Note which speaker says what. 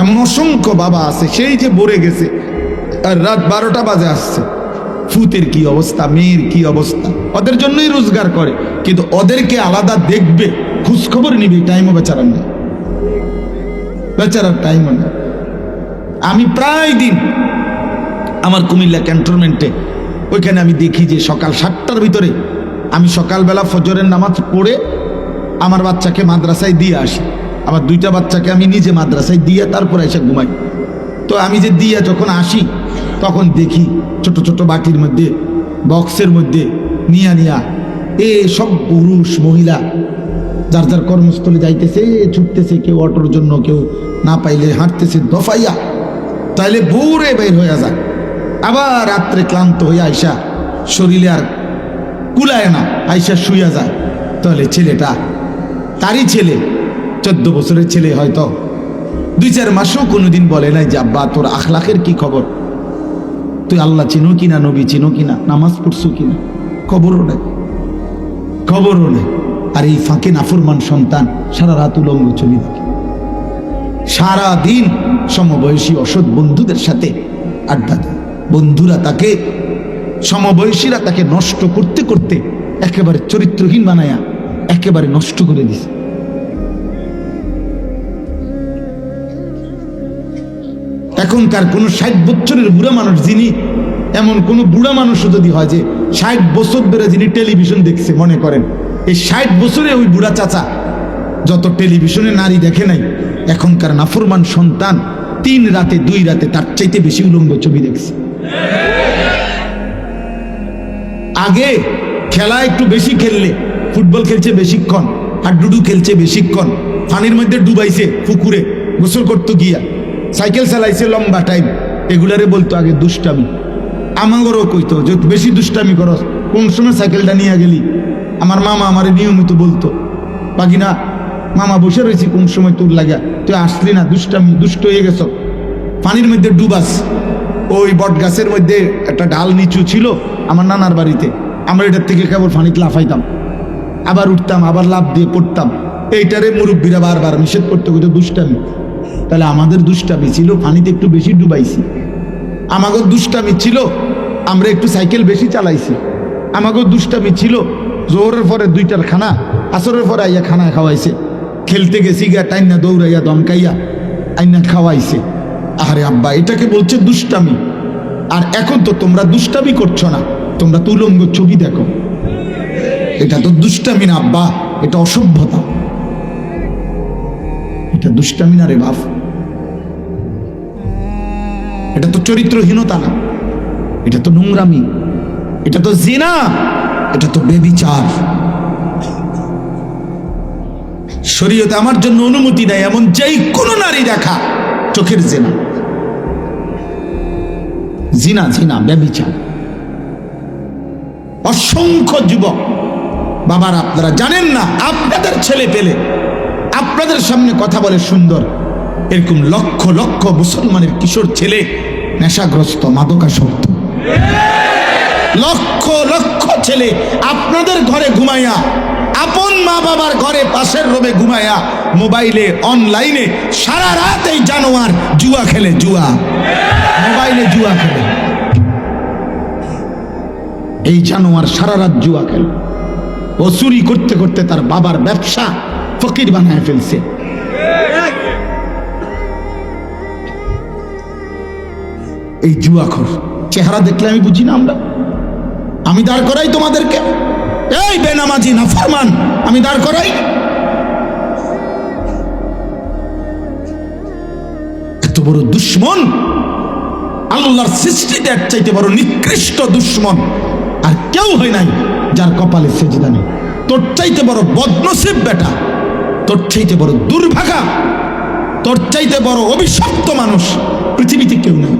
Speaker 1: এমন অসংখ্য বাবা আছে, সেই যে বরে গেছে, আর রাত বারোটা বাজে আসছে। ফুতের কি অবস্থা, মেয়ের কি অবস্থা? ওদের জন্যই রোজগার করে, কিন্তু ওদেরকে আলাদা দেখবে, খোঁজখবর নিবে টাইমও বেচারার নেই। বেচারার টাইমও নেই। আমি প্রায় দিন আমার কুমিল্লা ক্যান্টনমেন্টে, ওইখানে আমি দেখি যে সকাল সাতটার ভিতরে আমি সকালবেলা ফজরের নামাজ পড়ে আমার বাচ্চাকে মাদ্রাসায় দিয়ে আসি। আমার দুইটা বাচ্চাকে আমি নিজে মাদ্রাসায় দিয়ে তারপরে এসে ঘুমাই। তো আমি যে দিয়ে যখন আসি, তখন দেখি ছোট ছোট বাটির মধ্যে, বক্সের মধ্যে নিয়া নিয়া এ সব পুরুষ, মহিলা যার যার কর্মস্থলে যাইতেছে ছুটতেছে, কেউ অটোর জন্য, কেউ না পাইলে হাঁটতেছে, দফাইয়া তাইলে ভোরে বের হয়ে যায়। আবার রাত্রে ক্লান্ত হয়ে আইসা শরীরে আর কুলায় না, আইসা শুইয়া যায়। তাহলে ছেলেটা, তারই ছেলে চোদ্দ বছরের ছেলে হয়তো। দুই চার মাসেও কোনোদিন বলে নাই যে, আব্বা, তোর আখলাখের কি খবর? তুই আল্লাহ চিনো কিনা, নবী চিনো কিনা, নামাজ পড়ছো কিনা? খবরও নেই। খবরও নেই। আর এই ফাঁকে নাফরমান সন্তান সারা রাত উলঙ্গ ছবি দেখে। সারা দিন সমবয়সী অসৎ বন্ধুদের সাথে আড্ডা দেয়। বন্ধুরা তাকে, সমবয়সীরা তাকে নষ্ট করতে করতে একেবারে চরিত্রহীন বানায়া একেবারে নষ্ট করে দিছে। এখনকার কোন ষাট বছরের বুড়া মানুষ যিনি, এমন কোন বুড়া মানুষও যদি হয় যে ষাট বছর ধরে যিনি টেলিভিশন দেখছে, মনে করেন, এই ষাট বছরে ওই বুড়া চাচা যত টেলিভিশনে নারী দেখে নাই, এখনকার নাফরমান সন্তান তিন রাতে, দুই রাতে তার চাইতে বেশি উলঙ্গ ছবি দেখছে। আগে খেলা একটু বেশি খেললে, ফুটবল খেলছে বেশিক্ষণ, আর ডুডু খেলছে বেশিক্ষণ পানির মধ্যে ডুবাইছে পুকুরে, গোসল করতো গিয়া। সাইকেল চালাইছে লম্বা টাইম এগুলারে বলতো আগে দুষ্টামি। আমাগরও কইতো যে, বেশি দুষ্টামি করস কোন সময় সাইকেলটা নিয়ে গেলি? আমার মামা আমার নিয়মিত বলতো বাকি না মামা বসে রয়েছি, কোন সময় তোর লাগা? তুই আসলি না, দুষ্টামি, দুষ্ট হয়ে গেছ। পানির মধ্যে ডুবাস। ওই বট গাছের মধ্যে একটা ঢাল নিচু ছিল আমার নানার বাড়িতে। আমরা এটার থেকে কেবল ফানিতে লাফাইতাম। আবার উঠতাম, আবার লাভ দিয়ে পড়তাম। এইটারে মুরব্বীরা বারবার নিষেধ করতে করতে দুষ্টামি। তাহলে আমাদের দুষ্টামি ছিল, পানিতে একটু বেশি ডুবাইছি। আমাগো দুষ্টামি ছিল, আমরা একটু সাইকেল বেশি চালাইছি। আমাগো দুষ্টামি ছিল জোরের পরে দুইটার খানা, আসরের পরে আইয়া খানা খাওয়াইছে। খেলতে গেছি গা টাইনা দৌড়াইয়া, দমকাইয়া, আইনা খাওয়াইছে। আরে আব্বা, এটাকে বলছে দুষ্টামি। আর এখন তো তোমরা দুষ্টামি করছ না, তোমরা তুলঙ্গ ছবি দেখো। এটা তো দুষ্টামি না আব্বা, এটা অসভ্যতা। এটা দুষ্টামি না রে বাপ এটা তো চরিত্রহীনতা না। এটা তো নোংরামি। এটা তো জিনা। এটা তো বেবিচার। শরীয়তে আমার জন্য অনুমতি দেয় এমন যেই কোনো নারী দেখা, চোখের জেনা। জিনা জিনা ব্যবিচার অসংখ্য যুবক, বাবার, আপনারা জানেন না, আপনাদের ছেলে পেলে আপনাদের সামনে কথা বলে সুন্দর। এরকম লক্ষ লক্ষ মুসলমানের কিশোর ছেলে, নেশাগ্রস্ত, মাদকাসক্ত। লক্ষ লক্ষ ছেলে আপনাদের ঘরে ঘুমাইয়া, আপন মা বাবার ঘরে পাশের রোমে ঘুমাইয়া, মোবাইলে, অনলাইনে, সারা রাত এই জানোয়ার জুয়া খেলে, জুয়া। মোবাইলে জুয়া খেলে। এই জানোয়ার সারা রাত জুয়া খেলে। ও চুরি করতে করতে তার বাবার ব্যবসা ফকির বানায় ফেলছে। এই জুয়াখর, চেহারা দেখলে আমি বুঝি না আমরা? আমি দাঁড় করাই তোমাদেরকে। এই বেনামাজি না ফরমান আমি দাঁড় করাই। এত বড় দুশ্মন, আল্লাহর সৃষ্টিতে এক চাইতে বড় নিকৃষ্ট দুশ্মন, আর কেউ হয় নাই যার কপালে সেজদা নেই। তোর চাইতে বড় বদনসিব বেটা। তোর চাইতে বড় দুর্ভাগা তোর চাইতে বড় অভিশপ্ত মানুষ পৃথিবীতে কেউ নেই।